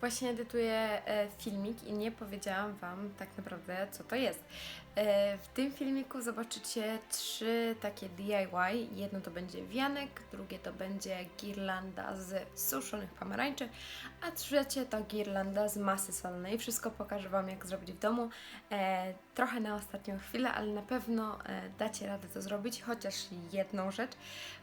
Właśnie edytuję e, filmik i nie powiedziałam Wam tak naprawdę, co to jest. E, w tym filmiku zobaczycie trzy takie DIY. Jedno to będzie wianek, drugie to będzie girlanda z suszonych pomarańczy, a trzecie to girlanda z masy solnej. Wszystko pokażę Wam, jak zrobić w domu. Trochę na ostatnią chwilę, ale na pewno e, dacie radę to zrobić, chociaż jedną rzecz,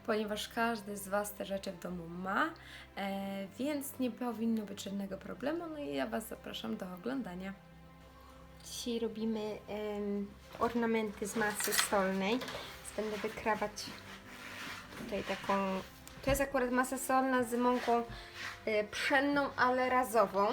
ponieważ każdy z Was te rzeczy w domu ma, e, więc nie powinno być żadnego problemu. No i ja Was zapraszam do oglądania. Dzisiaj robimy em, ornamenty z masy solnej. Będę wykrawać tutaj taką. To jest akurat masa solna z mąką y, pszenną, ale razową.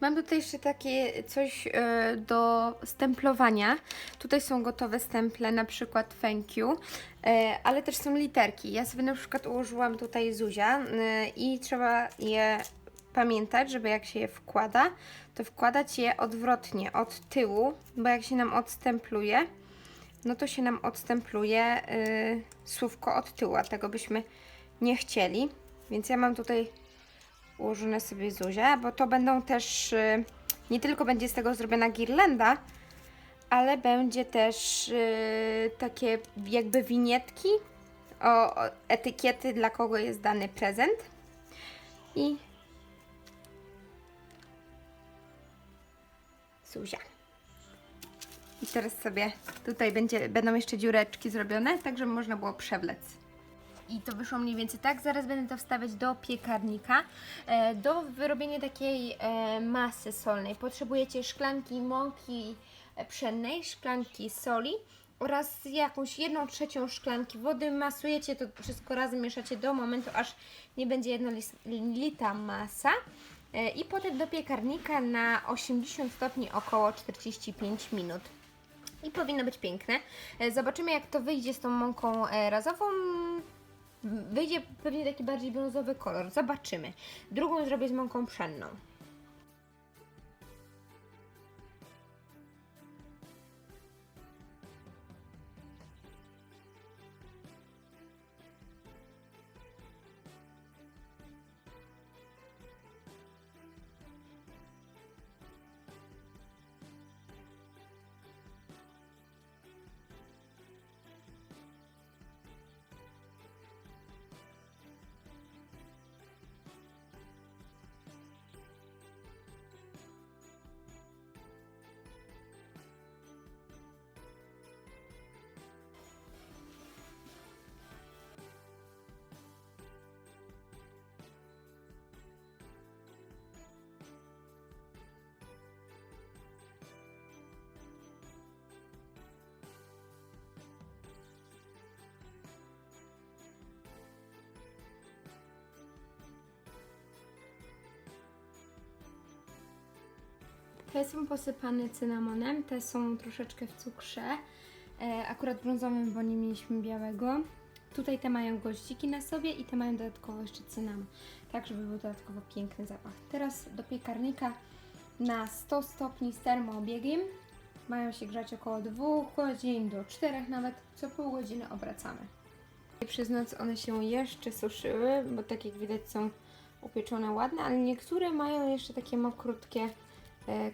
Mam tutaj jeszcze takie coś e, do stemplowania. Tutaj są gotowe stemple, na przykład thank you, e, ale też są literki. Ja sobie na przykład ułożyłam tutaj Zuzia e, i trzeba je pamiętać, żeby jak się je wkłada, to wkładać je odwrotnie, od tyłu, bo jak się nam odstempluje, no to się nam odstempluje słówko od tyłu, a tego byśmy nie chcieli. Więc ja mam tutaj ułożone sobie Zuzia, bo to będą też, y, nie tylko będzie z tego zrobiona girlanda, ale będzie też y, takie jakby winietki, o etykiety dla kogo jest dany prezent. I Zuzia. I teraz sobie tutaj będzie, będą jeszcze dziureczki zrobione, tak żeby można było przewlec. I to wyszło mniej więcej tak. Zaraz będę to wstawiać do piekarnika. E, do wyrobienia takiej e, masy solnej potrzebujecie szklanki mąki e, pszennej, szklanki soli oraz jakąś jedną trzecią szklanki wody. Masujecie to wszystko razem, mieszacie do momentu, aż nie będzie jednolita masa. I potem do piekarnika na 80 stopni około 45 minut i powinno być piękne. Zobaczymy jak to wyjdzie z tą mąką razową. Wyjdzie pewnie taki bardziej brązowy kolor. Zobaczymy. Drugą zrobię z mąką pszenną. Te są posypane cynamonem, te są troszeczkę w cukrze, e, akurat brązowym, bo nie mieliśmy białego. Tutaj te mają goździki na sobie i te mają dodatkowo jeszcze cynamon, tak żeby był dodatkowo piękny zapach. Teraz do piekarnika na 100 stopni z termoobiegiem. Mają się grzać około 2 godzin do 4 nawet, co pół godziny obracamy. Przez noc one się jeszcze suszyły, bo tak jak widać są upieczone ładne, ale niektóre mają jeszcze takie mokrutkie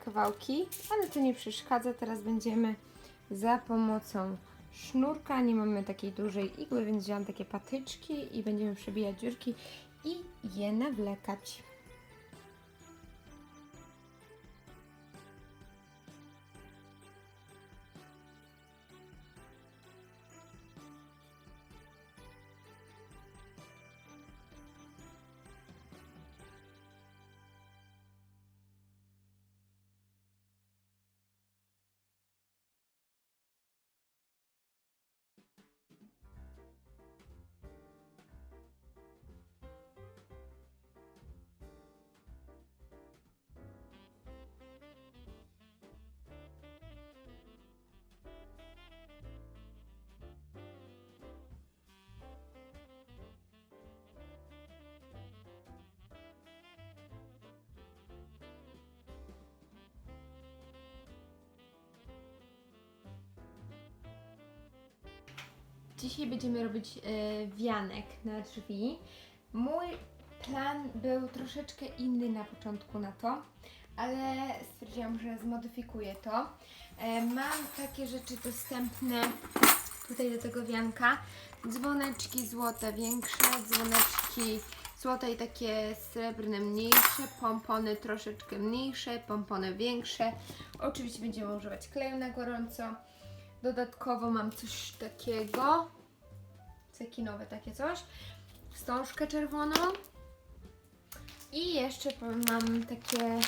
kawałki, ale to nie przeszkadza. Teraz będziemy za pomocą sznurka, nie mamy takiej dużej igły, więc wziąłam takie patyczki i będziemy przebijać dziurki i je nawlekać. Dzisiaj będziemy robić e, wianek na drzwi. Mój plan był troszeczkę inny na początku na to, ale stwierdziłam, że zmodyfikuję to. E, mam takie rzeczy dostępne tutaj do tego wianka. Dzwoneczki złote większe, dzwoneczki złote i takie srebrne mniejsze, pompony troszeczkę mniejsze, pompony większe. Oczywiście będziemy używać kleju na gorąco. Dodatkowo mam coś takiego, cekinowe takie coś, wstążkę czerwoną i jeszcze mam takie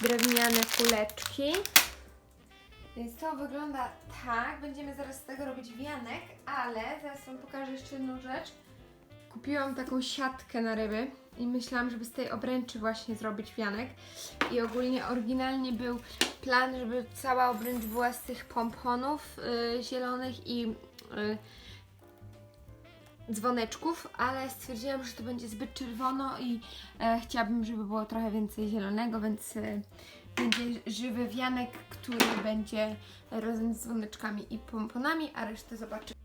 drewniane kuleczki. Więc to wygląda tak. Będziemy zaraz z tego robić wianek, ale zaraz Wam pokażę jeszcze jedną rzecz. Kupiłam taką siatkę na ryby i myślałam, żeby z tej obręczy właśnie zrobić wianek. I ogólnie oryginalnie był plan, żeby cała obręcz była z tych pomponów y, zielonych i y, dzwoneczków, ale stwierdziłam, że to będzie zbyt czerwono i e, chciałabym, żeby było trochę więcej zielonego, więc e, będzie żywy wianek, który będzie razem z dzwoneczkami i pomponami, a resztę zobaczymy.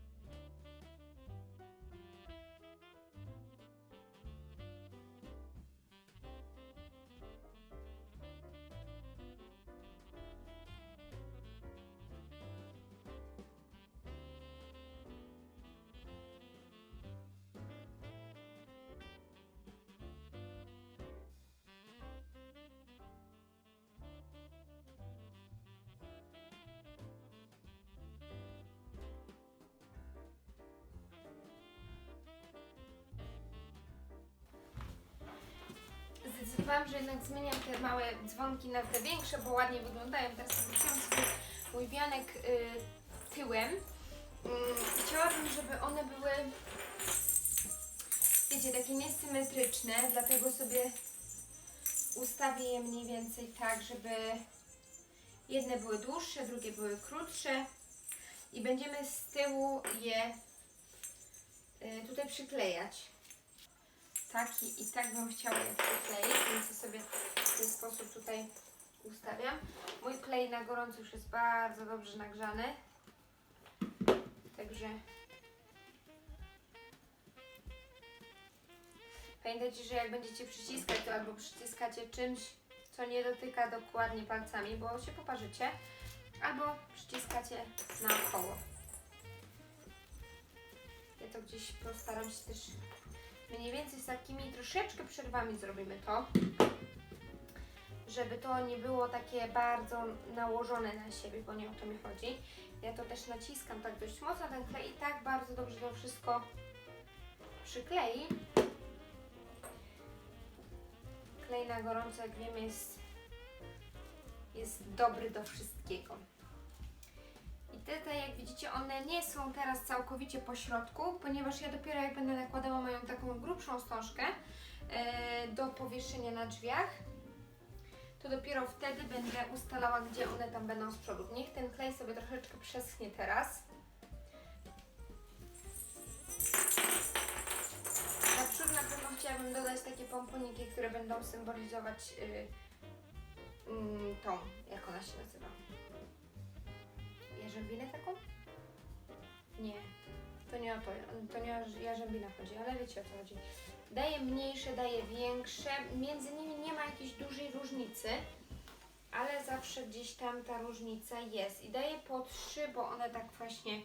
Zdecydowałam, że jednak zmieniam te małe dzwonki na te większe, bo ładnie wyglądają. Teraz wróciłam sobie mój wianek y, tyłem. Mm, chciałabym, żeby one były, wiecie, takie niesymetryczne, dlatego sobie ustawię je mniej więcej tak, żeby jedne były dłuższe, drugie były krótsze i będziemy z tyłu je y, tutaj przyklejać. Tak i, tak bym chciała je przykleić, sobie w ten sposób tutaj ustawiam. Mój klej na gorąco już jest bardzo dobrze nagrzany. Także pamiętajcie, że jak będziecie przyciskać, to albo przyciskacie czymś, co nie dotyka dokładnie palcami, bo się poparzycie, albo przyciskacie naokoło. Ja to gdzieś postaram się też mniej więcej z takimi troszeczkę przerwami zrobimy to, żeby to nie było takie bardzo nałożone na siebie, bo nie o to mi chodzi. Ja to też naciskam tak dość mocno, ten klej i tak bardzo dobrze to wszystko przyklei. Klej na gorąco, jak wiemy, jest, jest dobry do wszystkiego. I te, jak widzicie, one nie są teraz całkowicie po środku, ponieważ ja dopiero jak będę nakładała moją taką grubszą wstążkę e, do powieszenia na drzwiach, to dopiero wtedy będę ustalała, gdzie one tam będą z przodu. Niech ten klej sobie troszeczkę przeschnie teraz. Na przód na pewno chciałabym dodać takie pomponiki, które będą symbolizować y, mm, tą, jak ona się nazywa. Jarzębinę taką? Nie, to nie o to, to nie o jarzębinę chodzi, ale wiecie o co chodzi. Daje mniejsze, daje większe, między nimi nie ma jakiejś dużej różnicy, ale zawsze gdzieś tam ta różnica jest. I daje po trzy, bo one tak właśnie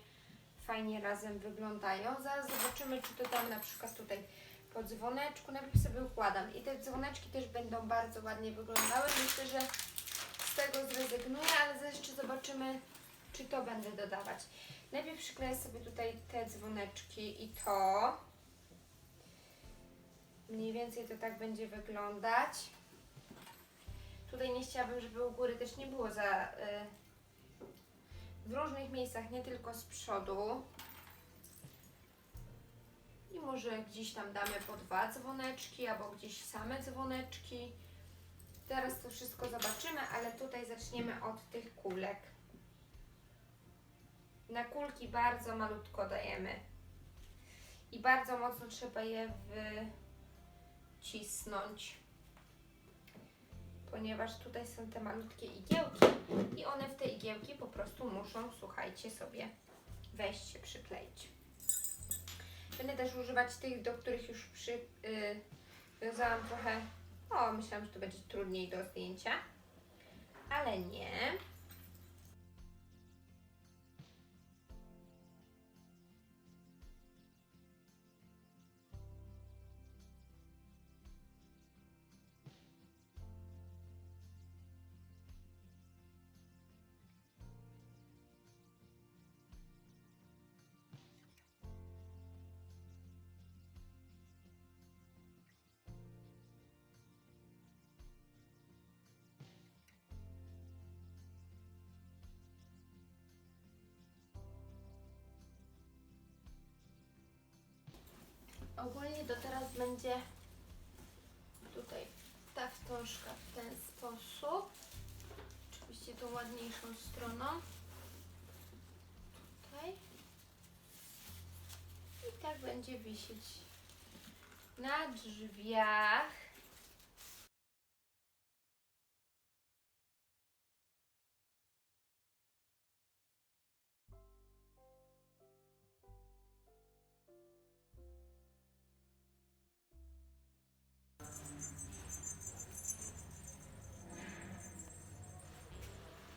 fajnie razem wyglądają. Zaraz zobaczymy, czy to tam na przykład tutaj po dzwoneczku, najpierw sobie układam. I te dzwoneczki też będą bardzo ładnie wyglądały. Myślę, że z tego zrezygnuję, ale jeszcze zobaczymy, czy to będę dodawać. Najpierw przykleję sobie tutaj te dzwoneczki i to. Mniej więcej to tak będzie wyglądać. Tutaj nie chciałabym, żeby u góry też nie było za... Y, w różnych miejscach, nie tylko z przodu. I może gdzieś tam damy po dwa dzwoneczki, albo gdzieś same dzwoneczki. Zaraz to wszystko zobaczymy, ale tutaj zaczniemy od tych kulek. Na kulki bardzo malutko dajemy. I bardzo mocno trzeba je wycisnąć. Ponieważ tutaj są te malutkie igiełki i one w te igiełki po prostu muszą, słuchajcie sobie, wejść się przykleić. Będę też używać tych, do których już przy, y, wiązałam trochę. O, myślałam, że to będzie trudniej do zdjęcia, ale nie. Ogólnie to teraz będzie tutaj ta wstążka w ten sposób. Oczywiście tą ładniejszą stroną. Tutaj. I tak będzie wisieć na drzwiach.